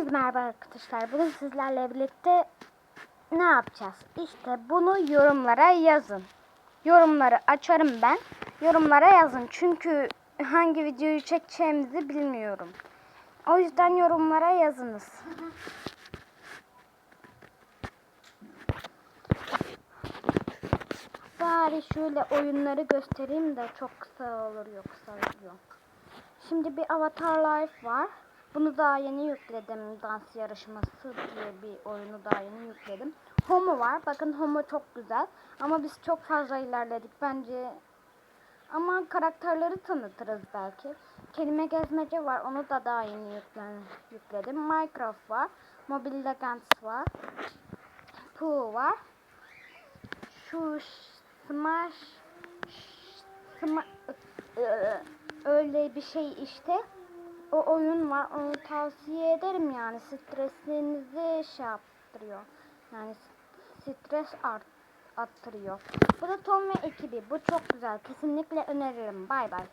Hepiniz merhaba arkadaşlar. Bugün sizlerle birlikte ne yapacağız? İşte bunu yorumlara yazın. Yorumları açarım ben. Yorumlara yazın. Çünkü hangi videoyu çekeceğimizi bilmiyorum. O yüzden yorumlara yazınız. Bari şöyle oyunları göstereyim de çok kısa olur yoksa yok. Şimdi bir Avatar Life var. Bunu daha yeni yükledim. Dans yarışması diye bir oyunu daha yeni yükledim. Homo var. Bakın Homo çok güzel. Ama biz çok fazla ilerledik. Bence ama karakterleri tanıtırız belki. Kelime gezmece var. Onu da daha yeni yükledim. Minecraft var. Mobile Legends var. Pooh var. Şu Smash Sma Iı, öyle bir şey işte. O oyun var. Onu tavsiye ederim yani. Stresinizi şey yaptırıyor. Yani stres art arttırıyor. Bu da Tom ve ekibi. Bu çok güzel. Kesinlikle öneririm. Bay bay.